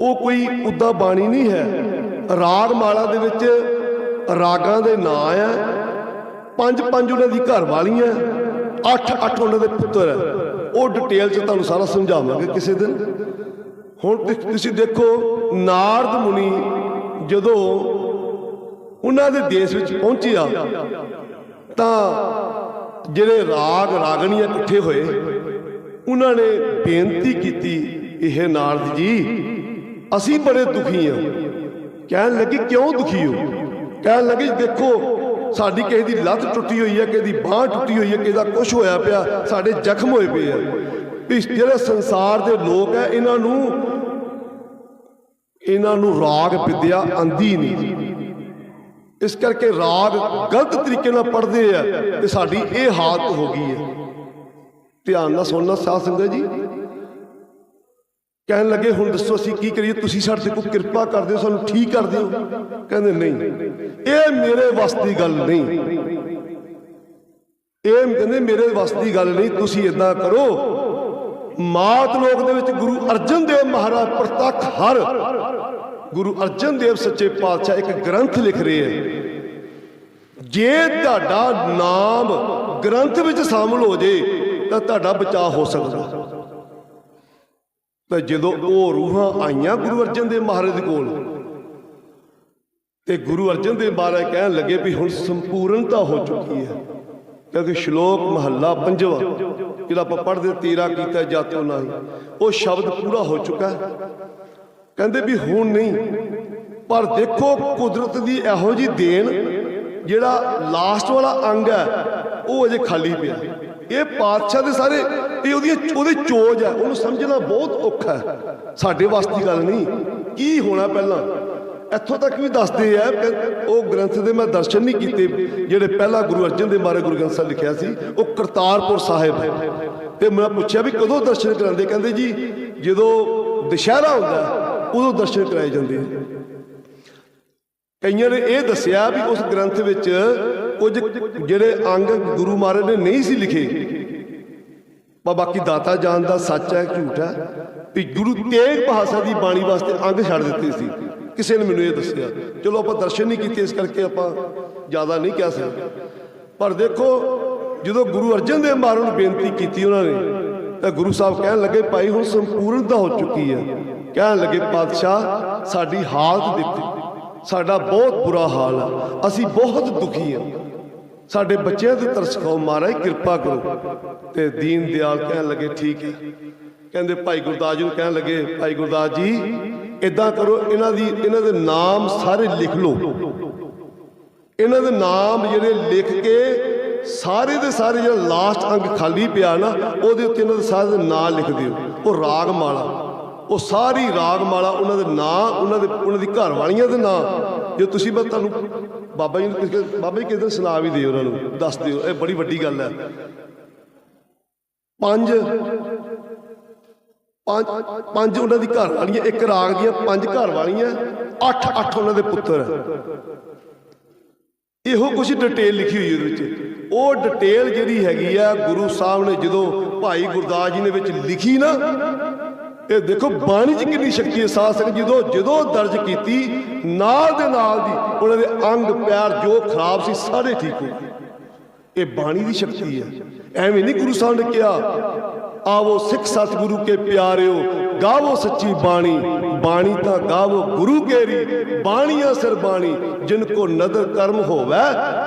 ਉਹ ਕੋਈ ਉਦਾਂ ਬਾਣੀ ਨਹੀਂ ਹੈ। ਰਾਗਮਾਲਾ ਦੇ ਵਿੱਚ ਰਾਗਾਂ ਦੇ ਨਾਂ ਆ ਪੰਜ ਪੰਜ ਉਹਨਾਂ ਦੀ ਘਰ ਵਾਲੀਆਂ ਅੱਠ ਅੱਠ ਉਹਨਾਂ ਦੇ ਪੁੱਤਰ ਹੈ। ਉਹ ਡਿਟੇਲ 'ਚ ਤੁਹਾਨੂੰ ਸਾਰਾ ਸਮਝਾਵਾਂਗੇ ਕਿਸੇ ਦਿਨ। ਹੁਣ ਤੁਸੀਂ ਦੇਖੋ, ਨਾਰਦ ਮੁਨੀ ਜਦੋਂ ਉਹਨਾਂ ਦੇ ਦੇਸ਼ ਵਿੱਚ ਪਹੁੰਚਿਆ, ਤਾਂ ਜਿਹੜੇ ਰਾਗ ਰਾਗਣੀਆਂ ਇਕੱਠੇ ਹੋਏ ਉਹਨਾਂ ਨੇ ਬੇਨਤੀ ਕੀਤੀ, ਇਹ ਨਾਰਦ ਜੀ, ਅਸੀਂ ਬੜੇ ਦੁਖੀ ਹਾਂ ਕਹਿਣ ਲੱਗੇ, ਕਿਉਂ ਦੁਖੀ ਹੋ? ਕਹਿਣ ਲੱਗੇ, ਦੇਖੋ, ਸਾਡੀ ਕਿਸੇ ਦੀ ਲੱਤ ਟੁੱਟੀ ਹੋਈ ਹੈ, ਕਿਸੇ ਦੀ ਬਾਹ ਟੁੱਟੀ ਹੋਈ ਹੈ, ਕਿਸੇ ਦਾ ਕੁਝ ਹੋਇਆ ਪਿਆ, ਸਾਡੇ ਜ਼ਖਮ ਹੋਏ ਪਏ ਆ। ਵੀ ਜਿਹੜੇ ਸੰਸਾਰ ਦੇ ਲੋਕ ਹੈ ਇਹਨਾਂ ਨੂੰ ਇਹਨਾਂ ਨੂੰ ਰਾਗ ਵਿਦਿਆ ਆਂਦੀ ਨਹੀਂ। ਇਸ ਕਰਕੇ ਰਾਗ ਗਲਤ ਤਰੀਕੇ ਨਾਲ ਪੜ੍ਹਦੇ ਆ ਤੇ ਸਾਡੀ ਇਹ ਹਾਲਤ ਹੋ ਗਈ ਹੈ। ਧਿਆਨ ਨਾਲ ਸੁਣਨਾ ਸਾਧ ਸੰਗਤ ਜੀ। ਕਹਿਣ ਲੱਗੇ, ਹੁਣ ਦੱਸੋ ਅਸੀਂ ਕੀ ਕਰੀਏ? ਤੁਸੀਂ ਸਾਡੇ ਤੇ ਕੋਈ ਕਿਰਪਾ ਕਰਦੇ ਹੋ? ਸਾਨੂੰ ਠੀਕ ਕਰ ਦਿਓ ਕਹਿੰਦੇ, ਨਹੀਂ। ਇਹ ਮੇਰੇ ਵੱਸ ਦੀ ਗੱਲ ਨਹੀਂ। ਇਹ ਕਹਿੰਦੇ, ਮੇਰੇ ਵੱਸ ਦੀ ਗੱਲ ਨਹੀਂ। ਤੁਸੀਂ ਇਦਾਂ ਕਰੋ। ਮਾਤ ਲੋਕ ਦੇ ਵਿੱਚ ਗੁਰੂ ਅਰਜਨ ਦੇਵ ਮਹਾਰਾਜ ਪ੍ਰਤੱਖ ਹਰ ਗੁਰੂ ਅਰਜਨ ਦੇਵ ਸੱਚੇ ਪਾਤਸ਼ਾਹ ਇੱਕ ਗ੍ਰੰਥ ਲਿਖ ਰਹੇ ਹੈ। ਜੇ ਤੁਹਾਡਾ ਨਾਮ ਗ੍ਰੰਥ ਵਿੱਚ ਸ਼ਾਮਲ ਹੋ ਜੇ ਤਾਂ ਤੁਹਾਡਾ ਬਚਾਅ ਹੋ ਸਕਦਾ। ਤਾਂ ਜਦੋਂ ਉਹ ਰੂਹਾਂ ਆਈਆਂ ਗੁਰੂ ਅਰਜਨ ਦੇਵ ਮਹਾਰਾਜ ਕੋਲ, ਤੇ ਗੁਰੂ ਅਰਜਨ ਦੇਵ ਮਹਾਰਾਜ ਕਹਿਣ ਲੱਗੇ ਵੀ ਹੁਣ ਸੰਪੂਰਨਤਾ ਹੋ ਚੁੱਕੀ ਹੈ। ਕਿਉਂਕਿ ਸ਼ਲੋਕ ਮਹੱਲਾ ਪੰਜਵਾ, ਜਿਹੜਾ ਆਪਾਂ ਪੜ੍ਹਦੇ ਤੇਰਾ ਕੀਤਾ ਜਾਤੋ ਨਹੀਂ, ਉਹ ਸ਼ਬਦ ਪੂਰਾ ਹੋ ਚੁੱਕਾ ਕਹਿੰਦੇ ਵੀ ਹੁਣ ਨਹੀਂ, ਪਰ ਦੇਖੋ ਕੁਦਰਤ ਦੀ ਇਹੋ ਜੀ ਦੇਣ ਜਿਹੜਾ ਲਾਸਟ ਵਾਲਾ ਅੰਗ ਹੈ, ਉਹ ਅਜੇ ਖਾਲੀ ਪਿਆ। ਇਹ ਪਾਤਸ਼ਾਹ ਦੇ ਸਾਰੇ, ਇਹ ਉਹਦੀ ਉਹਦੇ ਚੋਜ ਹੈ, ਉਹਨੂੰ ਸਮਝਣਾ ਬਹੁਤ ਔਖਾ ਹੈ। ਸਾਡੇ ਵਾਸਤੇ ਗੱਲ ਨਹੀਂ, ਕੀ ਹੋਣਾ ਪਹਿਲਾਂ? ਇੱਥੋਂ ਤੱਕ ਵੀ ਦੱਸਦੇ ਆ ਉਹ ਗ੍ਰੰਥ ਦੇ ਮੈਂ ਦਰਸ਼ਨ ਨਹੀਂ ਕੀਤੇ, ਜਿਹੜੇ ਪਹਿਲਾ ਗੁਰੂ ਅਰਜਨ ਦੇ ਮਹਾਰਾਜ ਗੁਰੂ ਗ੍ਰੰਥ ਸਾਹਿਬ ਲਿਖਿਆ ਸੀ, ਉਹ ਕਰਤਾਰਪੁਰ ਸਾਹਿਬ ਹੈ। ਤੇ ਮੈਂ ਪੁੱਛਿਆ ਵੀ ਕਦੋਂ ਦਰਸ਼ਨ ਕਰਾਉਂਦੇ, ਕਹਿੰਦੇ ਜੀ, ਜਦੋਂ ਦੁਸ਼ਹਿਰਾ ਹੁੰਦਾ, ਉਦੋਂ ਦਰਸ਼ਨ ਕਰਾਏ ਜਾਂਦੇ ਆ। ਕਈਆਂ ਨੇ ਇਹ ਦੱਸਿਆ ਵੀ ਉਸ ਗ੍ਰੰਥ ਵਿੱਚ ਕੁਝ ਜਿਹੜੇ ਅੰਗ ਗੁਰੂ ਮਹਾਰਾਜ ਨੇ ਨਹੀਂ ਸੀ ਲਿਖੇ ਪਰ ਬਾਕੀ ਦਾਤਾ ਜਾਣ ਦਾ ਸੱਚ ਹੈ, ਝੂਠ ਹੈ, ਵੀ ਗੁਰੂ ਤੇਗ ਬਹਾਦਰ ਦੀ ਬਾਣੀ ਵਾਸਤੇ ਅੰਗ ਛੱਡ ਦਿੱਤੇ ਸੀ। ਕਿਸੇ ਨੇ ਮੈਨੂੰ ਇਹ ਦੱਸਿਆ, ਚਲੋ ਆਪਾਂ ਦਰਸ਼ਨ ਨਹੀਂ ਕੀਤੇ, ਇਸ ਕਰਕੇ ਆਪਾਂ ਜ਼ਿਆਦਾ ਨਹੀਂ ਕਹਿ ਸਕਦੇ। ਪਰ ਦੇਖੋ, ਜਦੋਂ ਗੁਰੂ ਅਰਜਨ ਦੇਵ ਮਹਾਰਾਜ ਨੂੰ ਬੇਨਤੀ ਕੀਤੀ ਉਹਨਾਂ ਨੇ, ਤਾਂ ਗੁਰੂ ਸਾਹਿਬ ਕਹਿਣ ਲੱਗੇ, ਭਾਈ, ਹੁਣ ਸੰਪੂਰਨਤਾ ਹੋ ਚੁੱਕੀ ਹੈ। ਕਹਿਣ ਲੱਗੇ, ਪਾਤਸ਼ਾਹ, ਸਾਡੀ ਹਾਲਤ ਦੇਖੋ, ਸਾਡਾ ਬਹੁਤ ਬੁਰਾ ਹਾਲ ਹੈ, ਅਸੀਂ ਬਹੁਤ ਦੁਖੀ ਹਾਂ। ਸਾਡੇ ਬੱਚਿਆਂ ਤੇ ਤਰਸ ਖਾਓ ਮਹਾਰਾਜ, ਕਿਰਪਾ ਕਰੋ। ਤੇ ਦੀਨ ਦਿਆਲ ਕਹਿਣ ਲੱਗੇ, ਠੀਕ ਹੈ। ਕਹਿੰਦੇ, ਭਾਈ ਗੁਰਦਾਸ ਜੀ ਨੂੰ ਕਹਿਣ ਲੱਗੇ, ਭਾਈ ਗੁਰਦਾਸ ਜੀ ਇਦਾਂ ਕਰੋ, ਇਹਨਾਂ ਦੀ, ਇਹਨਾਂ ਦੇ ਨਾਮ ਸਾਰੇ ਲਿਖ ਲਓ। ਇਹਨਾਂ ਦੇ ਨਾਮ ਜਿਹੜੇ ਲਿਖ ਕੇ ਸਾਰੇ ਦੇ ਸਾਰੇ ਜਿਹੜਾ ਲਾਸਟ ਅੰਗ ਖਾਲੀ ਪਿਆ ਨਾ, ਉਹਦੇ ਉੱਤੇ ਇਹਨਾਂ ਦੇ ਸਾਰੇ ਦੇ ਨਾਂ ਲਿਖ ਦਿਓ। ਉਹ ਰਾਗ ਮਾਲਾ ਉਹ ਸਾਰੀ ਰਾਗ ਮਾਲਾ ਉਹਨਾਂ ਦੇ ਨਾਂ, ਉਹਨਾਂ ਦੇ, ਉਹਨਾਂ ਦੀ ਘਰ ਵਾਲੀਆਂ ਦੇ ਨਾਂ ਜੇ ਤੁਸੀਂ ਮੈਂ ਤੁਹਾਨੂੰ ਬਾਬਾ ਜੀ ਨੂੰ ਬਾਬਾ ਜੀ ਕਿਸੇ ਦਿਨ ਸੁਣਾ ਵੀ ਦਿਓ ਉਹਨਾਂ ਨੂੰ, ਦੱਸ ਦਿਓ, ਇਹ ਬੜੀ ਵੱਡੀ ਗੱਲ ਹੈ। ਪੰਜ ਪੰਜ ਪੰਜ ਉਹਨਾਂ ਦੀ ਘਰ ਵਾਲੀਆਂ, ਇੱਕ ਰਾਗ ਦੀਆਂ ਪੰਜ ਘਰ ਵਾਲੀਆਂ, ਅੱਠ ਅੱਠ ਉਹਨਾਂ ਦੇ ਪੁੱਤਰ। ਇਹੋ ਕੁਝ ਡਿਟੇਲ ਲਿਖੀ ਹੋਈ ਉਹਦੇ ਵਿੱਚ। ਉਹ ਡਿਟੇਲ ਜਿਹੜੀ ਹੈਗੀ ਆ, ਗੁਰੂ ਸਾਹਿਬ ਨੇ ਜਦੋਂ ਭਾਈ ਗੁਰਦਾਸ ਜੀ ਨੇ ਵਿੱਚ ਲਿਖੀ ਨਾ ਇਹ ਦੇਖੋ ਬਾਣੀ 'ਚ ਕਿੰਨੀ ਸ਼ਕਤੀ ਹੈ ਸਾਧ ਸੰਗਤ ਜਦੋਂ ਜਦੋਂ ਦਰਜ ਕੀਤੀ, ਨਾਲ ਦੇ ਨਾਲ ਦੀ ਉਹਨਾਂ ਦੇ ਅੰਗ, ਪੈਰ ਜੋ ਖਰਾਬ ਸੀ, ਸਾਰੇ ਠੀਕ ਹੋ ਗਏ। ਇਹ ਬਾਣੀ ਦੀ ਸ਼ਕਤੀ ਹੈ। ਐਵੇਂ ਨਹੀਂ ਗੁਰੂ ਸਾਹਿਬ ਨੇ ਕਿਹਾ, ਆਵੋ ਸਿੱਖ ਸਤਿਗੁਰੂ ਕੇ ਪਿਆਰਿਓ, ਗਾਵੋ ਸੱਚੀ ਬਾਣੀ ਬਾਣੀ ਤਾਂ ਗਾਵੋ ਗੁਰੂ ਕੇਰੀ, ਬਾਣੀਆਂ ਸਿਰ ਬਾਣੀ, ਜਿਨ ਕੋ ਨਦਰ ਕਰਮ ਹੋਵੇ,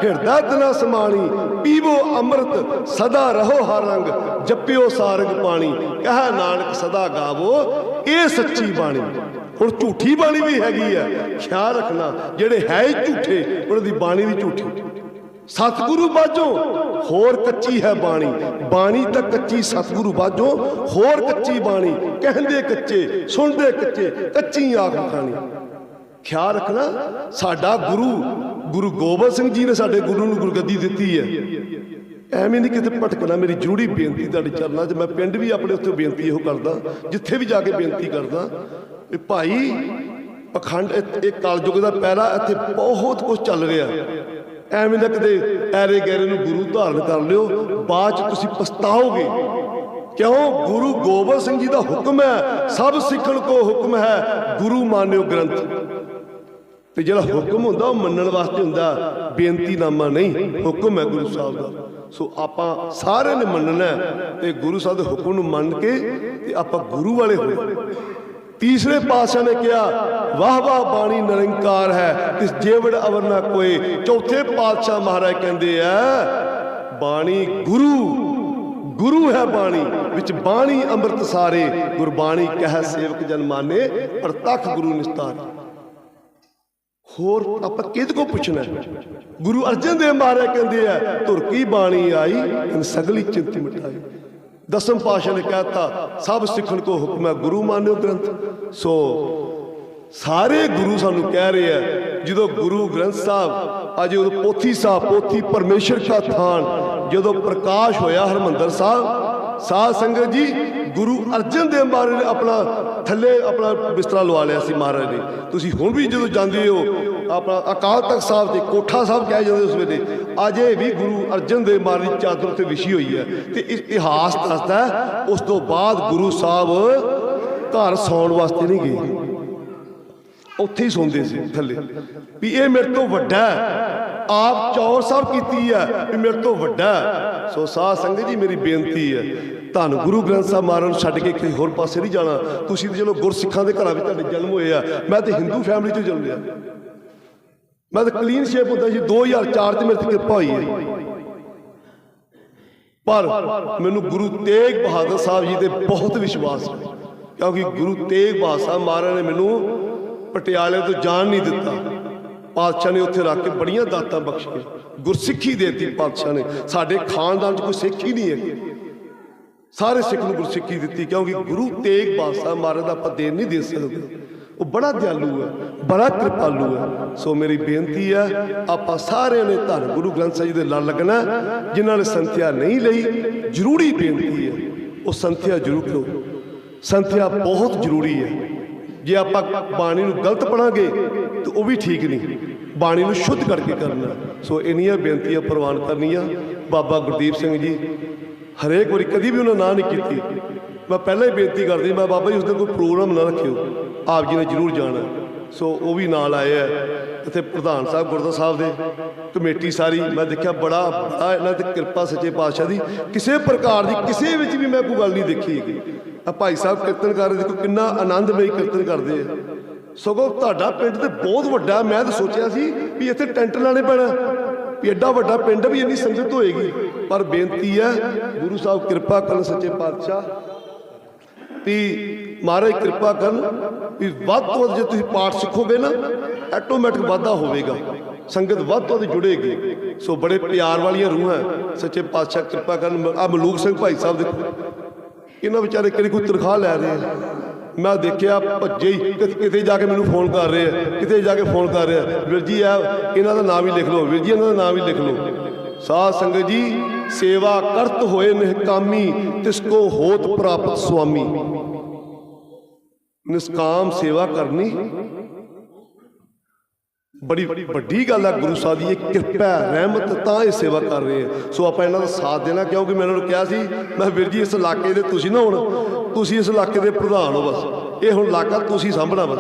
ਹਿਰਦਾ ਤਨਾ ਸਮਾਣੀ ਪੀਵੋ ਅੰਮ੍ਰਿਤ, ਸਦਾ ਰਹੋ ਹਰ ਰੰਗ, ਜਪਿਓ ਸਾਰੰਗ ਪਾਣੀ, ਕਹ ਨਾਨਕ ਸਦਾ ਗਾਵੋ, ਇਹ ਸੱਚੀ ਬਾਣੀ। ਹੁਣ ਝੂਠੀ ਬਾਣੀ ਵੀ ਹੈਗੀ ਹੈ ਖਿਆਲ ਰੱਖਣਾ, ਜਿਹੜੇ ਹੈ ਹੀ ਝੂਠੇ, ਉਹਨਾਂ ਦੀ ਬਾਣੀ ਵੀ ਝੂਠੀ। ਸਤਿਗੁਰੂ ਬਾਝੋਂ, ਹੋਰ ਕੱਚੀ ਹੈ ਬਾਣੀ। ਬਾਣੀ ਤਾਂ ਕੱਚੀ ਸਤਿਗੁਰੂ ਬਾਝੋਂ, ਹੋਰ ਕੱਚੀ ਬਾਣੀ। ਕਹਿੰਦੇ ਕੱਚੇ, ਸੁਣਦੇ ਕੱਚੇ, ਕੱਚੀ ਆਖ ਖਾਣੀ। ਖਿਆਲ ਰੱਖਣਾ, ਸਾਡਾ ਗੁਰੂ ਗੁਰੂ ਗੋਬਿੰਦ ਸਿੰਘ ਜੀ ਨੇ ਸਾਡੇ ਗੁਰੂ ਨੂੰ ਗੁਰਗੱਦੀ ਦਿੱਤੀ ਹੈ। ਐਵੇਂ ਨਹੀਂ ਕਿਤੇ ਭਟਕਣਾ ਮੇਰੀ ਜੁੜੀ ਬੇਨਤੀ ਤੁਹਾਡੇ ਚਰਨਾਂ 'ਚ। ਮੈਂ ਪਿੰਡ ਵੀ ਆਪਣੇ ਉੱਤੇ ਬੇਨਤੀ ਇਹੋ ਕਰਦਾ, ਜਿੱਥੇ ਵੀ ਜਾ ਕੇ ਬੇਨਤੀ ਕਰਦਾ ਵੀ ਭਾਈ, ਪਖੰਡ ਇਹ ਇਹ ਕਲਯੁਗ ਦਾ ਪਹਿਰਾ ਇੱਥੇ ਬਹੁਤ ਕੁਝ ਚੱਲ ਰਿਹਾ। ਐਵੇਂ ਨਾ ਕਿਤੇ ਐਰੇ ਗੈਰੇ ਨੂੰ ਗੁਰੂ ਧਾਰਨ ਕਰ ਲਿਓ, ਬਾਅਦ ਚ ਤੁਸੀਂ ਪਛਤਾਓਗੇ। ਕਿਉਂ? ਗੁਰੂ ਗੋਬਿੰਦ ਸਿੰਘ ਜੀ ਦਾ ਹੁਕਮ ਹੈ, ਸਭ ਸਿੱਖਣ ਕੋ ਹੁਕਮ ਹੈ, ਗੁਰੂ ਮਾਨਿਓ ਗ੍ਰੰਥ। ਤੇ ਜਿਹੜਾ ਹੁਕਮ ਹੁੰਦਾ ਉਹ ਮੰਨਣ ਵਾਸਤੇ ਹੁੰਦਾ। ਬੇਨਤੀਨਾਮਾ ਨਹੀਂ, ਹੁਕਮ ਹੈ ਗੁਰੂ ਸਾਹਿਬ ਦਾ। ਸੋ ਆਪਾਂ ਸਾਰਿਆਂ ਨੇ ਮੰਨਣਾ ਤੇ ਗੁਰੂ ਸਾਹਿਬ ਦੇ ਹੁਕਮ ਨੂੰ ਮੰਨ ਕੇ ਤੇ ਆਪਾਂ ਗੁਰੂ ਵਾਲੇ ਹੋਏ। ਤੀਸਰੇ ਪਾਤਸ਼ਾਹ ਨੇ ਕਿਹਾ, ਵਾਹ ਵਾਹ, ਬਾਣੀ ਨਿਰੰਕਾਰ ਹੈ। ਤਿਸ ਜੇਵੜ ਅਵਰ ਨਾ ਕੋਏ। ਚੌਥੇ ਪਾਤਸ਼ਾਹ ਮਹਾਰਾਜ ਕਹਿੰਦੇ ਆ, ਬਾਣੀ ਗੁਰੂ ਗੁਰੂ ਹੈ ਬਾਣੀ। ਵਿੱਚ ਬਾਣੀ ਅੰਮ੍ਰਿਤ ਸਾਰੇ ਗੁਰਬਾਣੀ ਕਹਿ ਸੇਵਕ ਜਨ ਮਾਨੇ, ਪ੍ਰਤੱਖ ਗੁਰੂ ਨਿਸਤਾਰ। ਹੋਰ ਆਪਾਂ ਕਿਹਦੇ ਕੋ ਪੁੱਛਣਾ ਗੁਰੂ ਅਰਜਨ ਦੇਵ ਮਹਾਰਾਜ ਕਹਿੰਦੇ ਆ, ਧੁਰ ਕੀ ਬਾਣੀ ਆਈ, ਇਨ ਸਗਲੀ ਚਿੰਤ ਮਿਟਾਈ। ਦਸਮ ਪਾਸ਼ਾ ਨੇ ਕਹਿਤਾ, ਸਭ ਸਿੱਖਣ ਕੋ ਹੁਕਮ ਹੈ, ਗੁਰੂ ਮਾਨਿਓ ਗ੍ਰੰਥ। ਸੋ ਸਾਰੇ ਗੁਰੂ ਸਾਨੂੰ ਕਹਿ ਰਹੇ ਆ, ਜਦੋਂ ਗੁਰੂ ਗ੍ਰੰਥ ਸਾਹਿਬ, ਅੱਜ ਉਹ ਪੋਥੀ ਸਾਹਿਬ, ਪੋਥੀ ਪਰਮੇਸ਼ਰ ਦਾ ਥਾਨ, ਜਦੋਂ ਪ੍ਰਕਾਸ਼ ਹੋਇਆ ਹਰਮੰਦਰ ਸਾਹਿਬ, ਸਾਧ ਸੰਗਤ ਜੀ, ਗੁਰੂ ਅਰਜਨ ਦੇਵ ਮਹਾਰਾਜ ਨੇ ਆਪਣਾ ਥੱਲੇ ਆਪਣਾ ਬਿਸਤਰਾ ਲਵਾ ਲਿਆ ਸੀ ਮਹਾਰਾਜ ਨੇ। ਤੁਸੀਂ ਹੁਣ ਵੀ ਜਦੋਂ ਜਾਂਦੇ ਹੋ ਆਪਣਾ ਅਕਾਲ ਤਖਤ ਸਾਹਿਬ ਤੇ ਕੋਠਾ ਸਾਹਿਬ ਕਹਿ ਜਾਂਦੇ ਉਸ ਵੇਲੇ, ਅਜੇ ਵੀ ਗੁਰੂ ਅਰਜਨ ਦੇਵ ਮਹਾਰਾਜ ਦੀ ਚਾਦਰ ਉੱਤੇ ਵਿਛੀ ਹੋਈ ਹੈ ਤੇ ਇਤਿਹਾਸ ਦੱਸਦਾ ਉਸ ਤੋਂ ਬਾਅਦ ਗੁਰੂ ਸਾਹਿਬ ਘਰ ਸੌਣ ਵਾਸਤੇ ਨਹੀਂ ਗਏ। ਉੱਥੇ ਹੀ ਸੌਂਦੇ ਸੀ, ਥੱਲੇ। ਵੀ ਇਹ ਮੇਰੇ ਤੋਂ ਵੱਡਾ ਆਪ ਚੌਰ ਸਾਹਿਬ ਕੀਤੀ ਹੈ, ਵੀ ਮੇਰੇ ਤੋਂ ਵੱਡਾ ਸੋ ਸਾਧ ਸੰਗਤ ਜੀ, ਮੇਰੀ ਬੇਨਤੀ ਹੈ, ਧੰਨ ਗੁਰੂ ਗ੍ਰੰਥ ਸਾਹਿਬ ਮਹਾਰਾਜ ਨੂੰ ਛੱਡ ਕੇ ਕਿਸੇ ਹੋਰ ਪਾਸੇ ਨਹੀਂ ਜਾਣਾ। ਤੁਸੀਂ ਤੇ ਚਲੋ ਗੁਰਸਿੱਖਾਂ ਦੇ ਘਰਾਂ ਵਿੱਚ ਤੁਹਾਡੇ ਜਨਮ ਹੋਏ ਆ, ਮੈਂ ਤੇ ਹਿੰਦੂ ਫੈਮਿਲੀ ਤੋਂ ਜਨਮ ਲਿਆ। ਮੈਂ ਤਾਂ ਕਲੀਨ ਸ਼ੇਪ ਹੁੰਦਾ ਸੀ 2004 ਚ ਮੇਰੇ ਤੇ ਕਿਰਪਾ ਹੋਈ ਹੈ। ਪਰ ਮੈਨੂੰ ਗੁਰੂ ਤੇਗ ਬਹਾਦਰ ਸਾਹਿਬ ਜੀ ਤੇ ਬਹੁਤ ਵਿਸ਼ਵਾਸ ਹੈ, ਕਿਉਂਕਿ ਗੁਰੂ ਤੇਗ ਬਹਾਦਰ ਸਾਹਿਬ ਮਹਾਰਾਜ ਨੇ ਮੈਨੂੰ ਪਟਿਆਲੇ ਤੋਂ ਜਾਣ ਨਹੀਂ ਦਿੱਤਾ। ਪਾਤਸ਼ਾਹ ਨੇ ਉੱਥੇ ਰੱਖ ਕੇ ਬੜੀਆਂ ਦਾਤਾਂ ਬਖਸ਼ੀਆਂ, ਗੁਰਸਿੱਖੀ ਦੇਤੀ ਪਾਤਸ਼ਾਹ ਨੇ। ਸਾਡੇ ਖਾਨਦਾਨ 'ਚ ਕੋਈ ਸਿੱਖ ਹੀ ਨਹੀਂ ਹੈ ਸਾਰੇ ਸਿੱਖ ਨੂੰ ਗੁਰਸਿੱਖੀ ਦਿੱਤੀ, ਕਿਉਂਕਿ ਗੁਰੂ ਤੇਗ ਬਹਾਦਰ ਸਾਹਿਬ ਮਹਾਰਾਜ ਦਾ ਆਪਾਂ ਦੇਣ ਨਹੀਂ ਦੇ ਸਕਦੇ। ਉਹ ਬੜਾ ਦਿਆਲੂ ਹੈ, ਬੜਾ ਕਿਰਪਾਲੂ ਹੈ। ਸੋ ਮੇਰੀ ਬੇਨਤੀ ਹੈ, ਆਪਾਂ ਸਾਰਿਆਂ ਨੇ ਧੰਨ ਗੁਰੂ ਗ੍ਰੰਥ ਸਾਹਿਬ ਜੀ ਦੇ ਲੜ ਲੱਗਣਾ ਹੈ। ਜਿਨ੍ਹਾਂ ਨੇ ਸੰਥਿਆ ਨਹੀਂ ਲਈ, ਜ਼ਰੂਰੀ ਬੇਨਤੀ ਹੈ, ਉਹ ਸੰਥਿਆ ਜ਼ਰੂਰ ਕਰੋ। ਸੰਥਿਆ ਬਹੁਤ ਜ਼ਰੂਰੀ ਹੈ। ਜੇ ਆਪਾਂ ਬਾਣੀ ਨੂੰ ਗਲਤ ਪੜਾਂਗੇ, ਤਾਂ ਉਹ ਵੀ ਠੀਕ ਨਹੀਂ। ਬਾਣੀ ਨੂੰ ਸ਼ੁੱਧ ਕਰਕੇ ਕਰਨਾ ਸੋ ਇੰਨੀਆਂ ਬੇਨਤੀਆਂ ਪ੍ਰਵਾਨ ਕਰਨੀਆਂ। ਬਾਬਾ ਗੁਰਦੀਪ ਸਿੰਘ ਜੀ, ਹਰੇਕ ਵਾਰੀ ਕਦੀ ਵੀ ਉਹਨਾਂ ਨਾ ਨਹੀਂ ਕੀਤੀ। ਮੈਂ ਪਹਿਲਾਂ ਹੀ ਬੇਨਤੀ ਕਰਦੀ, ਮੈਂ ਬਾਬਾ ਜੀ ਉਸ ਦਿਨ ਕੋਈ ਪ੍ਰੋਗਰਾਮ ਨਾ ਰੱਖਿਓ। ਆਪ ਜੀ ਨੇ ਜ਼ਰੂਰ ਜਾਣਾ ਸੋ ਉਹ ਵੀ ਨਾਲ ਆਏ ਆ ਇੱਥੇ ਪ੍ਰਧਾਨ ਸਾਹਿਬ, ਗੁਰਦੁਆਰਾ ਸਾਹਿਬ ਦੇ ਕਮੇਟੀ ਸਾਰੀ। ਮੈਂ ਦੇਖਿਆ ਬੜਾ ਬੜਾ ਇਹਨਾਂ ਤੇ ਕਿਰਪਾ ਸੱਚੇ ਪਾਤਸ਼ਾਹ ਦੀ। ਕਿਸੇ ਪ੍ਰਕਾਰ ਦੀ ਕਿਸੇ ਵਿੱਚ ਵੀ ਮੈਂ ਕੋਈ ਗੱਲ ਨਹੀਂ ਦੇਖੀ ਹੈਗੀ। ਆ ਭਾਈ ਸਾਹਿਬ ਕੀਰਤਨ ਕਰ ਰਹੇ, ਦੇਖੋ ਕਿੰਨਾ ਆਨੰਦਮਈ ਕੀਰਤਨ ਕਰਦੇ ਆ। ਸਗੋਂ ਤੁਹਾਡਾ ਪਿੰਡ ਤੇ ਬਹੁਤ ਵੱਡਾ, ਮੈਂ ਤਾਂ ਸੋਚਿਆ ਸੀ ਵੀ ਇੱਥੇ ਟੈਂਟ ਲਾਣੇ ਪੈਣਾ। ਵੀ ਐਡਾ ਵੱਡਾ ਪਿੰਡ ਵੀ ਇੰਨੀ ਸੰਗਤ ਹੋਏਗੀ। ਪਰ ਬੇਨਤੀ ਹੈ, ਗੁਰੂ ਸਾਹਿਬ ਕਿਰਪਾ ਕਰਨ ਸੱਚੇ ਪਾਤਸ਼ਾਹ ਵੀ ਮਹਾਰਾਜ ਕਿਰਪਾ ਕਰਨ ਵੀ ਵੱਧ ਤੋਂ ਵੱਧ ਜੇ ਤੁਸੀਂ ਪਾਠ ਸਿੱਖੋਗੇ ਨਾ ਆਟੋਮੈਟਿਕ ਵਾਧਾ ਹੋਵੇਗਾ। ਸੰਗਤ ਵੱਧ ਤੋਂ ਵੱਧ ਜੁੜੇਗੀ। ਸੋ ਬੜੇ ਪਿਆਰ ਵਾਲੀਆਂ ਰੂਹਾਂ ਸੱਚੇ ਪਾਤਸ਼ਾਹ ਕਿਰਪਾ ਕਰਨ। ਆ ਮਲੂਕ ਸਿੰਘ ਭਾਈ ਸਾਹਿਬ ਦੇਖੋ। ਇਹਨਾਂ ਵਿਚਾਰੇ ਕਿਹੜੀ ਕੋਈ ਤਨਖਾਹ ਲੈ ਰਹੇ ਆ। ਮੈਂ ਦੇਖਿਆ ਭੱਜੇ ਹੀ ਕਿਤੇ- ਜਾ ਕੇ ਮੈਨੂੰ ਫੋਨ ਕਰ ਰਹੇ ਆ। ਕਿਤੇ ਜਾ ਕੇ ਫੋਨ ਕਰ ਰਹੇ ਆ। ਵੀਰ ਜੀ ਆ ਇਹਨਾਂ ਦਾ ਨਾਮ ਵੀ ਲਿਖ ਲਓ। ਵੀਰ ਜੀ, ਇਹਨਾਂ ਦਾ ਨਾਮ ਵੀ ਲਿਖ ਲਓ। ਸਾਧ ਸੰਗਤ ਜੀ ਸੇਵਾ ਕਰਤ ਹੋਏ ਨਿਹਕਾਮੀ ਤਿਸ ਕੋ ਹੋਤ ਪ੍ਰਾਪਤ ਸੁਆਮੀ। ਨਿਸਕਾਮ ਸੇਵਾ ਕਰਨੀ। ਬੜੀ ਵੱਡੀ ਗੱਲ ਹੈ ਗੁਰੂ ਸਾਹਿਬ ਦੀ, ਇਹ ਕਿਰਪਾ, ਰਹਿਮਤ ਤਾਂ ਇਹ ਸੇਵਾ ਕਰ ਰਹੇ ਆ। ਸੋ ਆਪਾਂ ਇਹਨਾਂ ਦਾ ਸਾਥ ਦੇਣਾ, ਕਿਉਂਕਿ ਮੈਂ ਇਹਨਾਂ ਨੂੰ ਕਿਹਾ ਸੀ, ਮੈਂ ਵੀਰ ਜੀ, ਇਸ ਇਲਾਕੇ ਦੇ ਤੁਸੀਂ ਨਾ ਹੁਣ, ਤੁਸੀਂ ਇਸ ਇਲਾਕੇ ਦੇ ਪ੍ਰਧਾਨ ਹੋ ਬਸ। ਇਹ ਹੁਣ ਇਲਾਕਾ ਤੁਸੀਂ ਸਾਂਭਣਾ ਬਸ।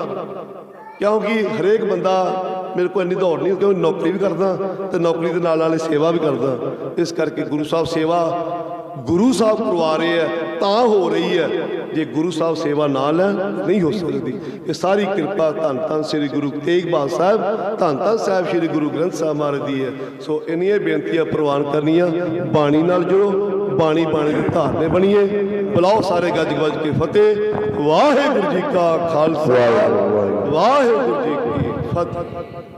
ਕਿਉਂਕਿ ਹਰੇਕ ਬੰਦਾ ਮੇਰੇ ਕੋਲ ਇੰਨੀ ਦੌੜ ਨਹੀਂ ਕਿਉਂਕਿ ਨੌਕਰੀ ਵੀ ਕਰਦਾ ਤੇ ਨੌਕਰੀ ਦੇ ਨਾਲ ਨਾਲ ਸੇਵਾ ਵੀ ਕਰਦਾ। ਇਸ ਕਰਕੇ ਗੁਰੂ ਸਾਹਿਬ ਸੇਵਾ ਗੁਰੂ ਸਾਹਿਬ ਕਰਵਾ ਰਹੇ ਆ ਤਾਂ ਹੋ ਰਹੀ ਹੈ ਜੇ ਗੁਰੂ ਸਾਹਿਬ ਸੇਵਾ ਨਾ ਲੈਣ ਨਹੀਂ ਹੋ ਸਕਦੀ। ਇਹ ਸਾਰੀ ਕਿਰਪਾ ਧੰਨ ਧੰਨ ਸ੍ਰੀ ਗੁਰੂ ਤੇਗ ਬਹਾਦਰ ਸਾਹਿਬ ਧੰਨ ਧੰਨ ਸਾਹਿਬ ਸ੍ਰੀ ਗੁਰੂ ਗ੍ਰੰਥ ਸਾਹਿਬ ਮਹਾਰਾਜ ਦੀ ਹੈ। ਸੋ ਇੰਨੀਆਂ ਬੇਨਤੀਆਂ ਪ੍ਰਵਾਨ ਕਰਨੀਆਂ ਬਾਣੀ ਨਾਲ ਜੁੜੋ ਬਾਣੀ ਬਾਣੀ ਦੇ ਧਾਰਨੇ ਬਣੀਏ। ਬੁਲਾਓ ਸਾਰੇ ਗੱਜ ਗੱਜ ਕੇ ਫਤਿਹ। ਵਾਹਿਗੁਰੂ ਜੀ ਕਾ ਖਾਲਸਾ। ਵਾਹਿਗੁਰੂ ਜੀ ਕੀ ਫਤਿਹ